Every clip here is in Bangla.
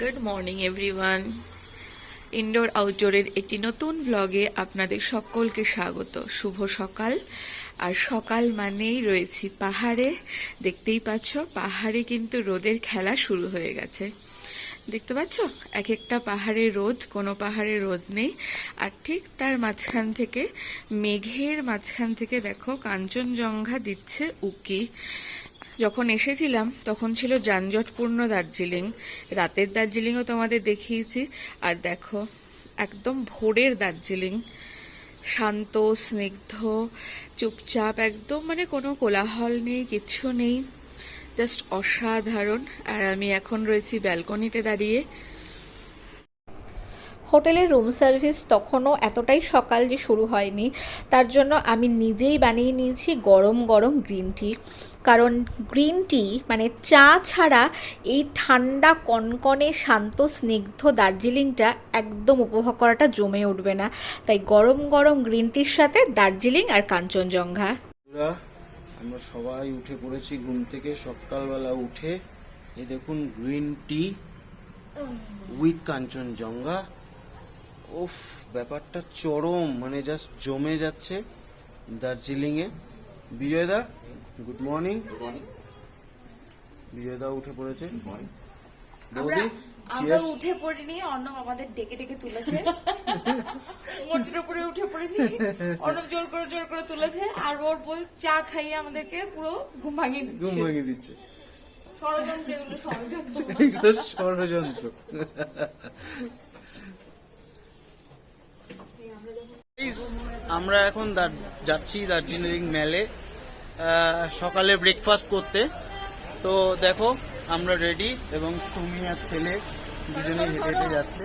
গুড মর্নিং এভরিওয়ান ইনডোর আউটডোরের একটি নতুন ব্লগে আপনাদের সকলকে স্বাগত। শুভ সকাল। আর সকাল মানেই রয়েছি পাহাড়ে। দেখতেই পাচ্ছ, পাহাড়ে কিন্তু রোদের খেলা শুরু হয়ে গেছে। দেখতে পাচ্ছ? এক একটা পাহাড়ে রোদ, কোনো পাহাড়ে রোদ নেই। আর ঠিক তার মাঝখান থেকে, মেঘের মাঝখান থেকে দেখো, কাঞ্চনজঙ্ঘা দিচ্ছে উকি। যখন এসেছিলাম, তখন ছিল যানজটপূর্ণ দার্জিলিং। রাতের দার্জিলিংও তোমাদের দেখিয়েছি। আর দেখো, একদম ভোরের দার্জিলিং। শান্ত, স্নিগ্ধ, চুপচাপ, একদম মানে কোনো কোলাহল নেই, কিচ্ছু নেই। জাস্ট অসাধারণ। আর আমি এখন রয়েছি ব্যালকনিতে দাঁড়িয়ে। হোটেলের রুম সার্ভিস তখনও এতটাই সকাল যে শুরু হয়নি। তার জন্য আমি নিজেই বানিয়ে নিয়েছি গরম গরম গ্রিন টি। কারণ গ্রিন টি মানে চা ছাড়া এই ঠান্ডা, কনকনে, শান্ত, স্নিগ্ধ দার্জিলিংটা একদম উপভোগ করাটা জমে উঠবে না। তাই গরম গরম গ্রিন টির সাথে দার্জিলিং আর কাঞ্চনজঙ্ঘা। আমরা সবাই উঠে পড়েছি ঘুম থেকে। সকালবেলা উঠে এই দেখুন গ্রিন টি উইথ কাঞ্চনজঙ্ঘা। উফ ব্যাপারটা চরম মানে জাস্ট জমে যাচ্ছে দার্জিলিং এ বিজয়দা গুড মর্নিং বিজয়দা উঠে পড়েছে। বৌদি আমরা উঠে পড়িনি অর্ণব আমাদের ডেকে ডেকে তুলেছে। মোটের উপরে উঠে পড়িনি অর্ণব জোর করে জোর করে তুলেছে আর ওর বই চা খাইয়ে আমাদেরকে পুরো ঘুম ভাঙিয়ে দিচ্ছে। ঘুম ভাঙিয়ে দিচ্ছে। ষড়যন্ত্র এগুলো ষড়যন্ত্র। এগুলো ষড়যন্ত্র। Guys, আমরা এখন যাচ্ছি দার্জিলিং মেলে সকালে ব্রেকফাস্ট করতে। তো দেখো আমরা রেডি এবং সুমি আর ছেলে দুজনে হেঁটে হেঁটে যাচ্ছে।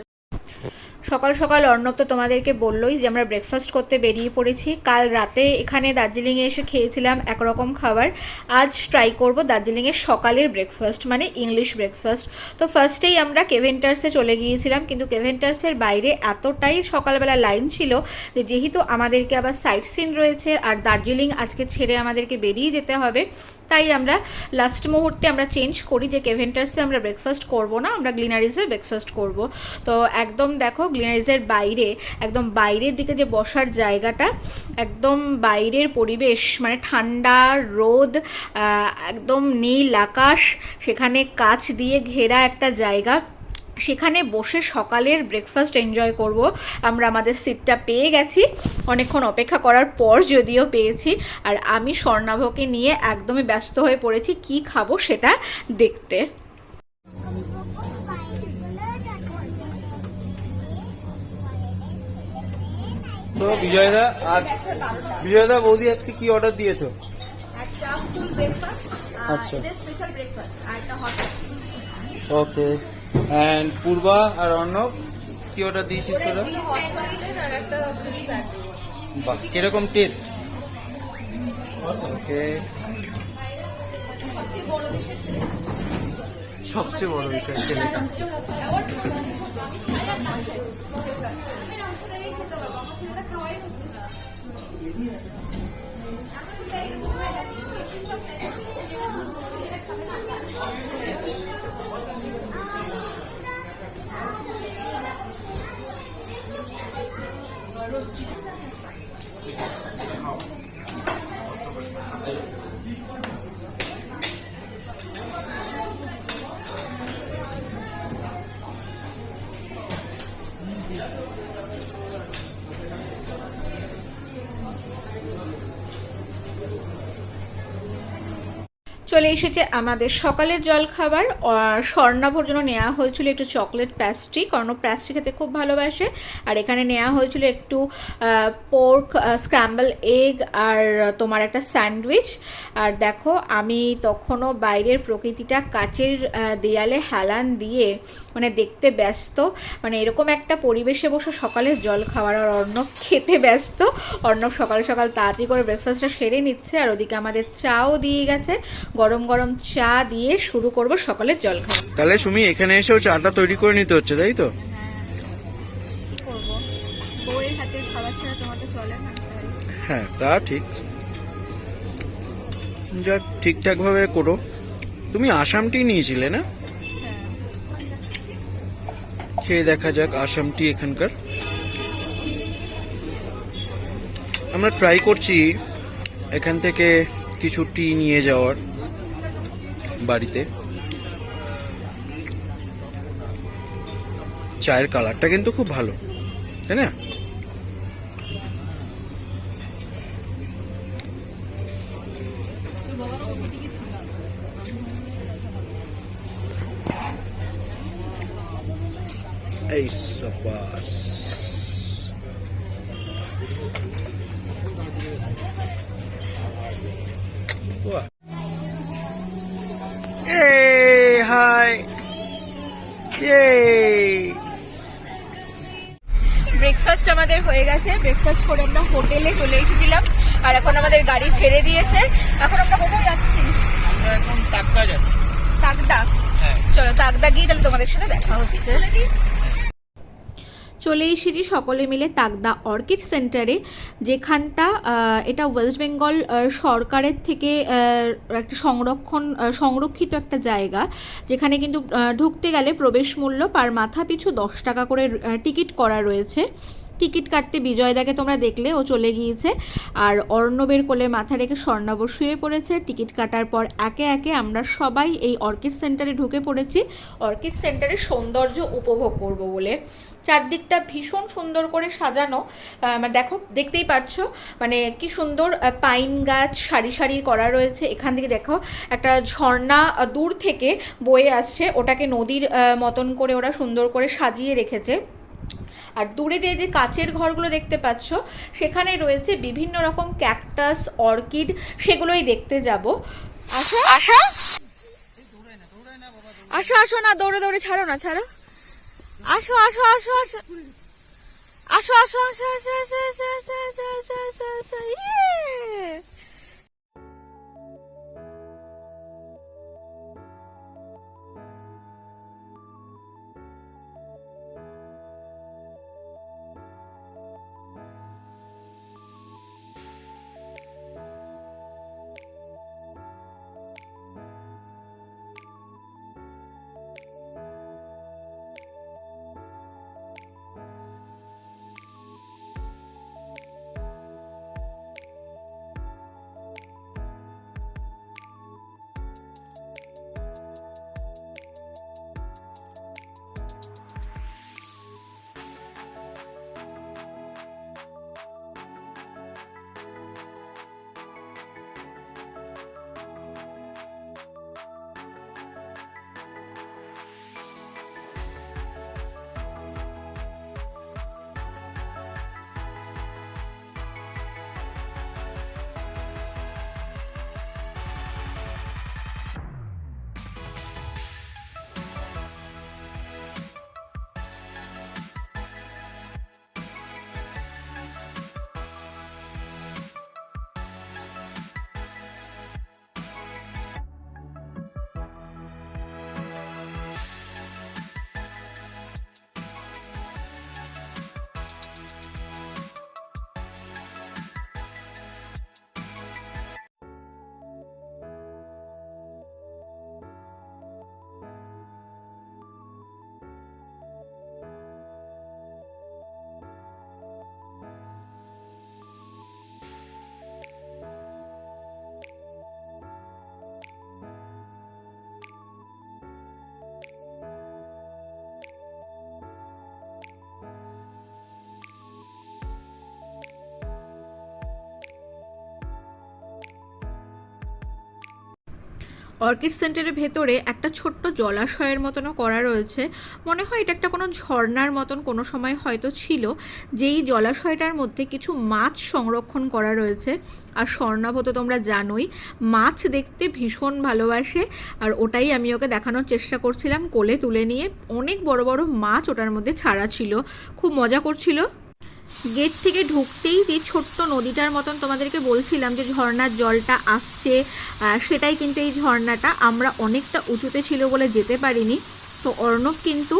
সকাল সকাল অর্ণব তো তোমাদেরকে বললোই যে আমরা ব্রেকফাস্ট করতে বেরিয়ে পড়েছি। কাল রাতে এখানে দার্জিলিংয়ে এসে খেয়েছিলাম একরকম খাবার। আজ ট্রাই করব দার্জিলিংয়ের সকালের ব্রেকফাস্ট মানে ইংলিশ ব্রেকফাস্ট তো ফার্স্টেই আমরা কেভেন্টার্সে চলে গিয়েছিলাম, কিন্তু কেভেন্টার্সের বাইরে এতটাই সকালবেলা লাইন ছিল যে যেহেতু আমাদেরকে আবার সাইট সিন রয়েছে আর দার্জিলিং আজকে ছেড়ে আমাদেরকে বেরিয়ে যেতে হবে, তাই আমরা লাস্ট মুহূর্তে আমরা চেঞ্জ করি যে কেভেন্টার্সে আমরা ব্রেকফাস্ট করব না, আমরা গ্লিনারিজে ব্রেকফাস্ট করব। তো একদম দেখো গ্লিনারিজের বাইরে, একদম বাইরের দিকে যে বসার জায়গাটা, একদম বাইরের পরিবেশ মানে ঠান্ডা, রোদ একদম নীল আকাশ, সেখানে কাচ দিয়ে ঘেরা একটা জায়গা। সেখানে বসে সকালের ব্রেকফাস্ট এনজয় করব। আমরা আমাদের সিটটা পেয়ে গেছি। অনেকক্ষণ অপেক্ষা করার পর যদিও পেয়েছি। আর আমি স্বর্ণাভকে নিয়ে একদমই ব্যস্ত হয়ে পড়েছি। কি খাব সেটা দেখতে। তো বিজয়দা আজ বিজয়দা বৌদি আজকে কি অর্ডার দিয়েছ? আচ্ছা। ওকে অ্যান্ড পূর্বা আর অর্ণব কি অর্ডার দিয়েছিস তোরা বাহ কীরকম টেস্ট ওকে সবচেয়ে বড় বিষয় ছেলেটা খেতে পারব আমার ছেলেটা খাওয়াই হচ্ছে না। চলে এসেছে আমাদের সকালের জলখাবার। স্বর্ণাভর জন্য নেওয়া হয়েছিল একটু চকলেট প্যাস্ট্রি কারণ প্যাস্ট্রি খেতে খুব ভালোবাসে। আর এখানে নেওয়া হয়েছিল একটু পোর্ক স্ক্র্যাম্বল এগ আর তোমার একটা স্যান্ডউইচ আর দেখো, আমি তখনও বাইরের প্রকৃতিটা কাচের দেয়ালে হেলান দিয়ে মানে দেখতে ব্যস্ত। মানে এরকম একটা পরিবেশে বসে সকালের জল খাওয়ার আর অর্ণব খেতে ব্যস্ত। অর্ণব সকাল সকাল তাড়াতাড়ি করে ব্রেকফাস্টটা সেরে নিচ্ছে। আর ওদিকে আমাদের চাও দিয়ে গেছে। গরম গরম চা দিয়ে শুরু করব সকালের জল খাওয়া তাহলে সুমি এখানে এসেও চাটা তৈরি করে নিতে হচ্ছে তাই তো? না? হ্যাঁ তা ঠিক। যা ঠিকঠাক ভাবে করো। তুমি আসামটি নিয়েছিলে না? খেয়ে দেখা যাক আসাম টি এখানকার। আমরা ট্রাই করছি এখান থেকে কিছু টি নিয়ে যাওয়ার। বাড়িতে। চায়ের কালারটা কিন্তু খুব ভালো তাই না? এই বাহ ব্রেকফাস্ট আমাদের হয়ে গেছে। ব্রেকফাস্ট করে আমরা হোটেলে চলে এসেছিলাম। আর এখন আমাদের গাড়ি ছেড়ে দিয়েছে। এখন আমরা কোথায় যাচ্ছি? আমরা এখন তাকদা যাচ্ছি। তাকদা চলো তাকদা গিয়ে তাহলে তোমাদের সাথে দেখা হচ্ছে। চলে এসেছি। সকলে মিলে তাকদা অর্কিড সেন্টারে, যেখানটা এটা ওয়েস্ট বেঙ্গল সরকারের থেকে একটা সংরক্ষণ সংরক্ষিত একটা জায়গা, যেখানে কিন্তু ঢুকতে গেলে প্রবেশ মূল্য পার মাথা পিছু দশ টাকা করে টিকিট করা রয়েছে। টিকিট কাটতে বিজয়দাকে তোমরা দেখলে, ও চলে গিয়েছে। আর অর্ণবের কোলে মাথা রেখে স্বর্ণাব শুয়ে পড়েছে। টিকিট কাটার পর একে একে আমরা সবাই এই অর্কিড সেন্টারে ঢুকে পড়েছি। অর্কিড সেন্টারের সৌন্দর্য উপভোগ করব বলে। চারদিকটা ভীষণ সুন্দর করে সাজানো। মানে দেখো, দেখতেই পাচ্ছো মানে কি সুন্দর পাইন গাছ সারি সারি করা রয়েছে। এখান থেকে দেখো, একটা ঝর্ণা দূর থেকে বয়ে আসছে। ওটাকে নদীর মতন করে ওরা সুন্দর করে সাজিয়ে রেখেছে। আর দূরে যে যে কাচের ঘরগুলো দেখতে পাচ্ছ, সেখানে রয়েছে বিভিন্ন রকম ক্যাকটাস, অর্কিড, সেগুলোই দেখতে যাব। আশা আশা আসো আসো না, দৌড়ে দৌড়ে ছাড়ো না, ছাড়ো। আসো আসো আসো আসো আসো আসো আসো আসো আসো আসো আসো আসো আসো অর্কিড সেন্টারের ভেতরে একটা ছোট্ট জলাশয়ের মতনও করা রয়েছে। মনে হয় এটা একটা কোনো ঝর্ণার মতন কোনো সময় হয়তো ছিল। যেই জলাশয়টার মধ্যে কিছু মাছ সংরক্ষণ করা রয়েছে। আর স্বর্ণাভ তো তোমরা জানোই, মাছ দেখতে ভীষণ ভালোবাসে। আর ওটাই আমি ওকে দেখানোর চেষ্টা করছিলাম কোলে তুলে নিয়ে। অনেক বড় বড় মাছ ওটার মধ্যে ছাড়া ছিল। খুব মজা করছিল। গেট থেকে ঢুকতেই যে ছোট্ট নদীটার মতন তোমাদেরকে বলছিলাম যে ঝর্নার জলটা আসছে সেটাই কিন্তু এই ঝর্নাটা আমরা অনেকটা উঁচুতে ছিল বলে যেতে পারিনি। তো অর্ণব কিন্তু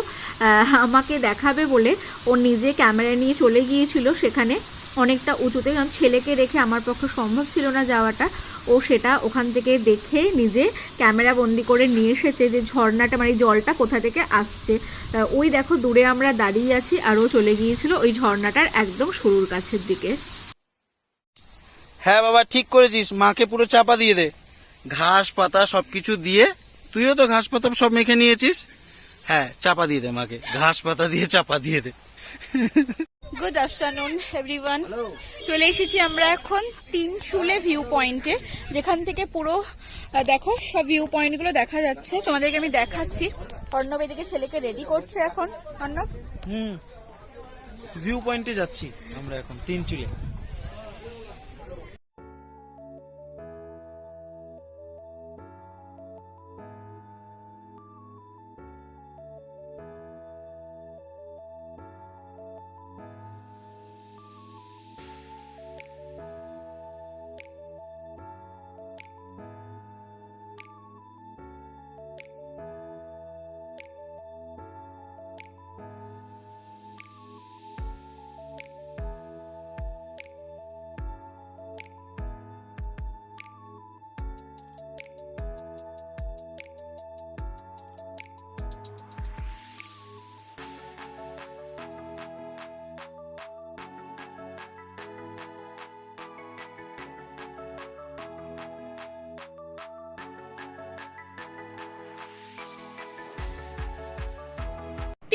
আমাকে দেখাবে বলে ও নিজে ক্যামেরা নিয়ে চলে গিয়েছিল সেখানে। অনেকটা উঁচুতে, কারণ ছেলেকে রেখে আমার পক্ষে সম্ভব ছিল না যাওয়াটা। ও সেটা ওখান থেকে দেখে নিজে ক্যামেরা বন্দি করে নিয়ে এসেছে যে ঝর্ণাটা মানে জলটা কোথা থেকে আসছে। ওই দেখো, দূরে আমরা দাঁড়িয়ে আছি আরও চলে গিয়েছিল ওই ঝর্ণাটার একদম শুরুর কাছের দিকে। হ্যাঁ বাবা, ঠিক করেছিস। মাকে পুরো চাপা দিয়ে দে। ঘাস পাতা সবকিছু দিয়ে, তুইও তো ঘাস পাতা সব মেখে নিয়েছিস? হ্যাঁ চাপা দিয়ে দে মাকে। ঘাস পাতা দিয়ে চাপা দিয়ে দে। গুড আফটারনুন এভরিওয়ান চলে এসেছি আমরা এখন তিন চুলে ভিউ পয়েন্টে যেখান থেকে পুরো দেখো সব ভিউ পয়েন্টগুলো দেখা যাচ্ছে। তোমাদেরকে আমি দেখাচ্ছি। অর্ণব এদিকে ছেলেকে রেডি করছে এখন। অর্ণব? হুম। ভিউ পয়েন্টে যাচ্ছি আমরা এখন তিন চুলে।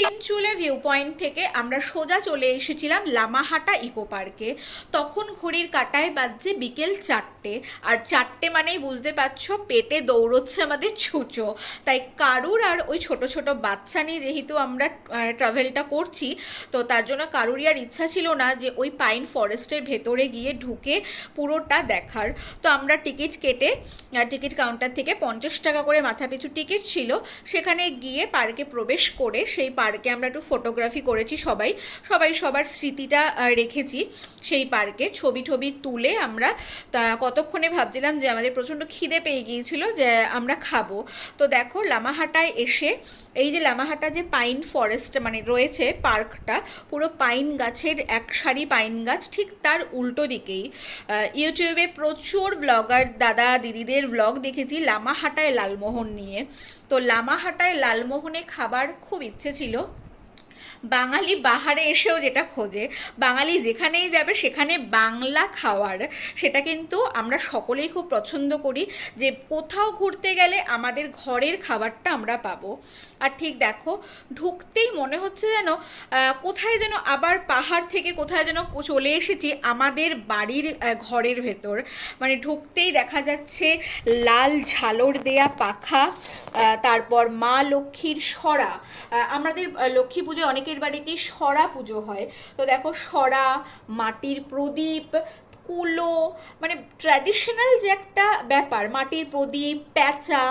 তিনচুলে ভিউ পয়েন্ট থেকে আমরা সোজা চলে এসেছিলাম লামাহাটা ইকো পার্কে তখন ঘড়ির কাটায় বাজছে বিকেল চারটে। আর চারটে মানেই বুঝতে পারছ, পেটে দৌড়চ্ছে আমাদের ছুঁচো। তাই কারুর আর ওই ছোট ছোট বাচ্চা নিয়ে যেহেতু আমরা ট্রাভেলটা করছি, তো তার জন্য কারুরই আর ইচ্ছা ছিল না যে ওই পাইন ফরেস্টের ভেতরে গিয়ে ঢুকে পুরোটা দেখার। তো আমরা টিকিট কেটে টিকিট কাউন্টার থেকে পঞ্চাশ টাকা করে মাথাপিছু টিকিট ছিল, সেখানে গিয়ে পার্কে প্রবেশ করে সেই পার্কে আমরা একটু ফটোগ্রাফি করেছি সবাই। সবাই সবার স্মৃতিটা রেখেছি। সেই পার্কে ছবি টবি তুলে আমরা, তা কতক্ষণে ভাবছিলাম যে আমাদের প্রচণ্ড খিদে পেয়ে গিয়েছিল যে আমরা খাব। তো দেখো লামাহাটায় এসে এই যে লামাহাটা যে পাইন ফরেস্ট মানে রয়েছে পার্কটা, পুরো পাইন গাছের এক সারি পাইন গাছ ঠিক তার উল্টো দিকেই। ইউটিউবে প্রচুর ব্লগার দাদা দিদিদের ব্লগ দেখেছি লামাহাটায় লালমোহন নিয়ে। তো লামাহাটায় লালমোহনে খাবার খুব ইচ্ছে ছিল। বাঙালি বাহারে এসেও যেটা খোঁজে, বাঙালি যেখানেই যাবে সেখানে বাংলা খাওয়ার, সেটা কিন্তু আমরা সকলেই খুব পছন্দ করি যে কোথাও ঘুরতে গেলে আমাদের ঘরের খাবারটা আমরা পাবো। আর ঠিক দেখো, ঢুকতেই মনে হচ্ছে যেন কোথায় যেন আবার পাহাড় থেকে কোথায় যেন চলে এসেছি আমাদের বাড়ির ঘরের ভেতর। মানে ঢুকতেই দেখা যাচ্ছে লাল ঝালর দেয়া পাখা তারপর মা লক্ষ্মীর সরা। আমাদের লক্ষ্মী পুজো অনেকের বাড়িতেই সরা পুজো হয়। তো দেখো সরা, মাটির প্রদীপ, কুলো মানে ট্র্যাডিশনাল যে একটা ব্যাপার, মাটির প্রদীপ, প্যাঁচা,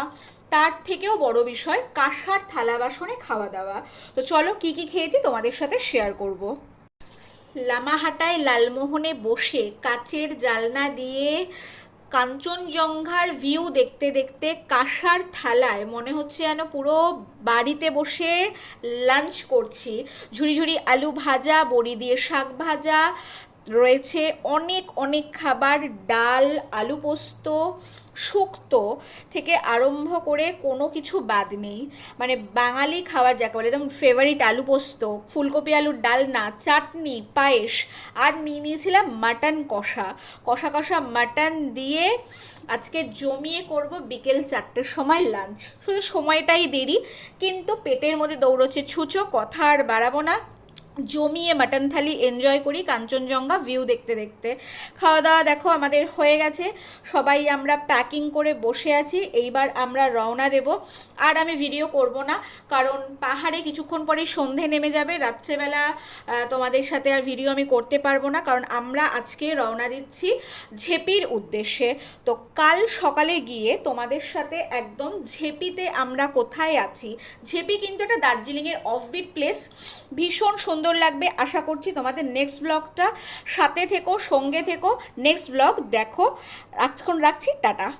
তার থেকেও বড় বিষয় কাঁসার থালা বাসনে খাওয়া দাওয়া। তো চলো কি কি খেয়েছি তোমাদের সাথে শেয়ার করব। লামাহাটায় লালমোহনে বসে কাচের জালনা দিয়ে কাঞ্চনজঙ্ঘার ভিউ দেখতে দেখতে কাঁসার থালায় মনে হচ্ছে যেন পুরো বাড়িতে বসে লাঞ্চ করছি। ঝুড়ি ঝুড়ি আলু ভাজা, বড়ি দিয়ে শাক ভাজা রয়েছে অনেক অনেক খাবার, ডাল, আলু পোস্ত, শুক্তো থেকে আরম্ভ করে কোনো কিছু বাদ নেই। মানে বাঙালি খাবার যাকে বলে একদম ফেভারিট আলু পোস্ত, ফুলকপি আলুর ডালনা চাটনি, পায়েস, আর নিয়ে নিয়েছিলাম মাটন কষা। কষা কষা মাটন দিয়ে আজকে জমিয়ে করব বিকেল চারটের সময় লাঞ্চ শুধু সময়টাই দেরি, কিন্তু পেটের মধ্যে দৌড়চ্ছে, ছুঁচো, কথা আর বাড়াবো না। জমিয়ে মাটন থালি এনজয় করি, কাঞ্চনজঙ্ঘা ভিউ দেখতে দেখতে। খাওয়া দাওয়া দেখো, আমাদের হয়ে গেছে। সবাই আমরা প্যাকিং করে বসে আছি। এইবার আমরা রওনা দেব। আর আমি ভিডিও করব না, কারণ পাহাড়ে কিছুক্ষণ পরে সন্ধে নেমে যাবে। রাত্রেবেলা তোমাদের সাথে আর ভিডিও আমি করতে পারব না, কারণ আমরা আজকে রওনা দিচ্ছি ঝেপির উদ্দেশ্যে। তো কাল সকালে গিয়ে তোমাদের সাথে একদম ঝেপিতে আমরা কোথায় আছি? ঝেপি কিন্তু একটা দার্জিলিংয়ের অফবিট প্লেস ভীষণ সুন্দর লাগবে। আশা করছি তোমাদের নেক্সট ব্লগটা সাথে থেকো, সঙ্গে থেকো। নেক্সট ব্লগ দেখো। আজক্ষণ রাখছি, টাটা।